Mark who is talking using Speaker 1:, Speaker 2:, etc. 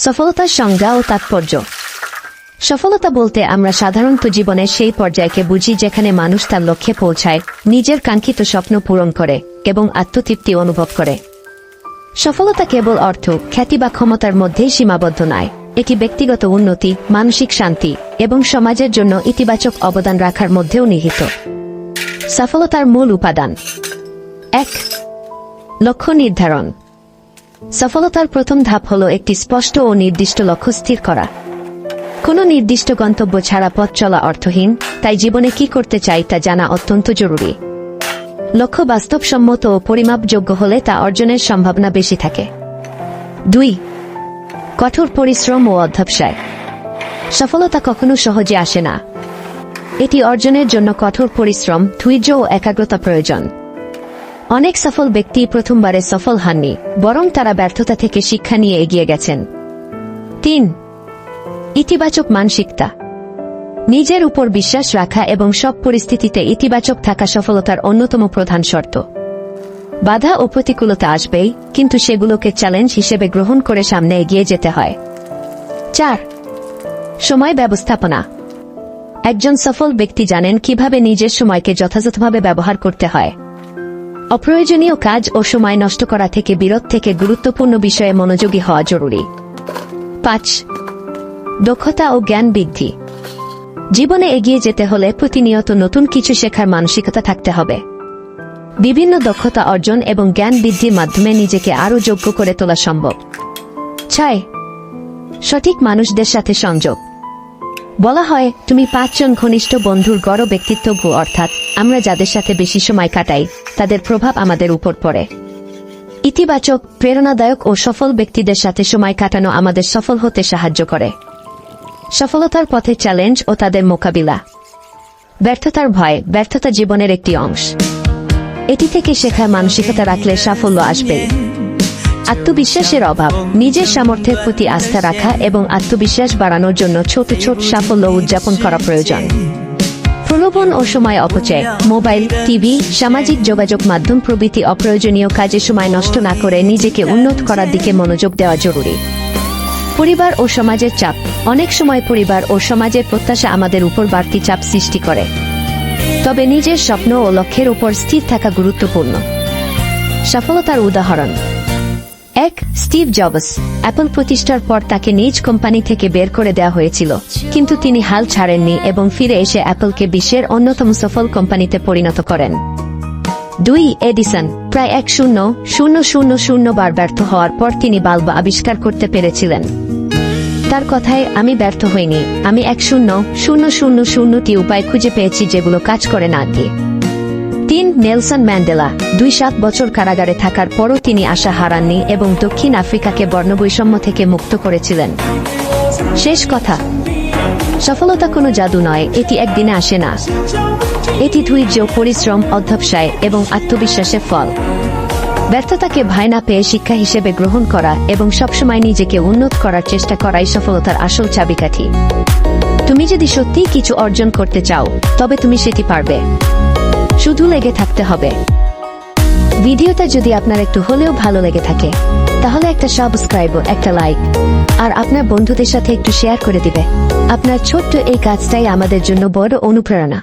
Speaker 1: সফলতার সংজ্ঞা ও তাৎপর্য। সফলতা বলতে আমরা সাধারণত জীবনের সেই পর্যায়কে বুঝি যেখানে মানুষ তার লক্ষ্যে পৌঁছায়, নিজের কাঙ্ক্ষিত স্বপ্ন পূরণ করে এবং আত্মতৃপ্তি অনুভব করে। সফলতা কেবল অর্থ, খ্যাতি বা ক্ষমতার মধ্যেই সীমাবদ্ধ নয়, এটি ব্যক্তিগত উন্নতি, মানসিক শান্তি এবং সমাজের জন্য ইতিবাচক অবদান রাখার মধ্যেও নিহিত। সফলতার মূল উপাদান। এক, লক্ষ্য নির্ধারণ। সফলতার প্রথম ধাপ হল একটি স্পষ্ট ও নির্দিষ্ট লক্ষ্য স্থির করা। কোনো নির্দিষ্ট গন্তব্য ছাড়া পথ চলা অর্থহীন, তাই জীবনে কি করতে চাই তা জানা অত্যন্ত জরুরি। লক্ষ্য বাস্তবসম্মত ও পরিমাপযোগ্য হলে তা অর্জনের সম্ভাবনা বেশি থাকে। দুই, কঠোর পরিশ্রম ও অধ্যবসায়। সফলতা কখনো সহজে আসে না। এটি অর্জনের জন্য কঠোর পরিশ্রম, ধৈর্য ও একাগ্রতা প্রয়োজন। অনেক সফল ব্যক্তি প্রথমবারে সফল হননি, বরং তারা ব্যর্থতা থেকে শিক্ষা নিয়ে এগিয়ে গেছেন। তিন, ইতিবাচক মানসিকতা। নিজের উপর বিশ্বাস রাখা এবং সব পরিস্থিতিতে ইতিবাচক থাকা সফলতার অন্যতম প্রধান শর্ত। বাধা ও প্রতিকূলতা আসবেই, কিন্তু সেগুলোকে চ্যালেঞ্জ হিসেবে গ্রহণ করে সামনে এগিয়ে যেতে হয়। চার, সময় ব্যবস্থাপনা। একজন সফল ব্যক্তি জানেন কীভাবে নিজের সময়কে যথাযথভাবে ব্যবহার করতে হয়। অপ্রয়োজনীয় কাজ ও সময় নষ্ট করা থেকে বিরত থেকে গুরুত্বপূর্ণ বিষয়ে মনোযোগী হওয়া জরুরি। পাঁচ, দক্ষতা ও জ্ঞান বৃদ্ধি। জীবনে এগিয়ে যেতে হলে প্রতিনিয়ত নতুন কিছু শেখার মানসিকতা থাকতে হবে। বিভিন্ন দক্ষতা অর্জন এবং জ্ঞান বৃদ্ধির মাধ্যমে নিজেকে আরও যোগ্য করে তোলা সম্ভব। ছয়, সঠিক মানুষদের সাথে সংযোগ। বলা হয়, তুমি পাঁচজন ঘনিষ্ঠ বন্ধুর গড় ব্যক্তিত্ব অর্থাৎ আমরা যাদের সাথে বেশি সময় কাটাই। তাদের প্রভাব আমাদের উপর পড়ে। ইতিবাচক, প্রেরণাদায়ক ও সফল ব্যক্তিদের সাথে সময় কাটানো আমাদের সফল হতে সাহায্য করে। সফলতার পথে চ্যালেঞ্জ ও তাদের মোকাবিলা। ব্যর্থতার ভয়, ব্যর্থতা জীবনের একটি অংশ। এটি থেকে শেখার মানসিকতা রাখলে সাফল্য আসবে। আত্মবিশ্বাসের অভাব, নিজের সামর্থ্যের প্রতি আস্থা রাখা এবং আত্মবিশ্বাস বাড়ানোর জন্য ছোট ছোট সাফল্য উদযাপন করা প্রয়োজন। প্রলোভন ও সময় অপচয়। মোবাইল টিভি সামাজিক যোগাযোগ মাধ্যম প্রভৃতি অপ্রয়োজনীয় কাজে সময় নষ্ট না করে নিজেকে উন্নত করার দিকে মনোযোগ দেওয়া জরুরি। পরিবার ও সমাজের চাপ। অনেক সময় পরিবার ও সমাজের প্রত্যাশা আমাদের উপর বাড়তি চাপ সৃষ্টি করে। তবে নিজের স্বপ্ন ও লক্ষ্যের উপর স্থির থাকা গুরুত্বপূর্ণ। সফলতার উদাহরণ। এক, স্টিভ জবস। অ্যাপল প্রতিষ্ঠার পর তাকে নিজ কোম্পানি থেকে বের করে দেওয়া হয়েছিল। কিন্তু তিনি হাল ছাড়েননি এবং ফিরে এসে অ্যাপলকে বিশ্বের অন্যতম সফল কোম্পানিতে পরিণত করেন। দুই, এডিসন। প্রায় এক শূন্য শূন্য শূন্য শূন্য বার ব্যর্থ হওয়ার পর তিনি বাল্ব আবিষ্কার করতে পেরেছিলেন। তার কথায়, আমি ব্যর্থ হইনি। আমি এক শূন্য শূন্য শূন্য শূন্যটি উপায় খুঁজে পেয়েছি যেগুলো কাজ করে না দিয়ে তিন নেলসন ম্যান্ডেলা, দুই সাত বছর কারাগারে থাকার পরও তিনি আশা হারাননি এবং দক্ষিণ আফ্রিকাকে বর্ণবৈষম্য থেকে মুক্ত করেছিলেন। শেষ কথা, সফলতা কোনো জাদু নয়, এটি একদিনে আসে না। এটি ধৈর্য, পরিশ্রম, অধ্যবসায় এবং আত্মবিশ্বাসের ফল। ব্যর্থতাকে ভয় না পেয়ে শিক্ষা হিসেবে গ্রহণ করা এবং সবসময় নিজেকে উন্নত করার চেষ্টা করাই সফলতার আসল চাবিকাঠি। তুমি যদি সত্যিই কিছু অর্জন করতে চাও, তবে তুমি সেটি পারবে। শুধু লেগে থাকতে হবে। ভিডিওটা যদি আপনার একটু হলেও ভালো লেগে থাকে, তাহলে একটা সাবস্ক্রাইব একটা লাইক আর আপনার বন্ধুদের সাথে একটু শেয়ার করে দিবে। আপনার ছোট্ট এই কাজটাই আমাদের জন্য বড় অনুপ্রেরণা।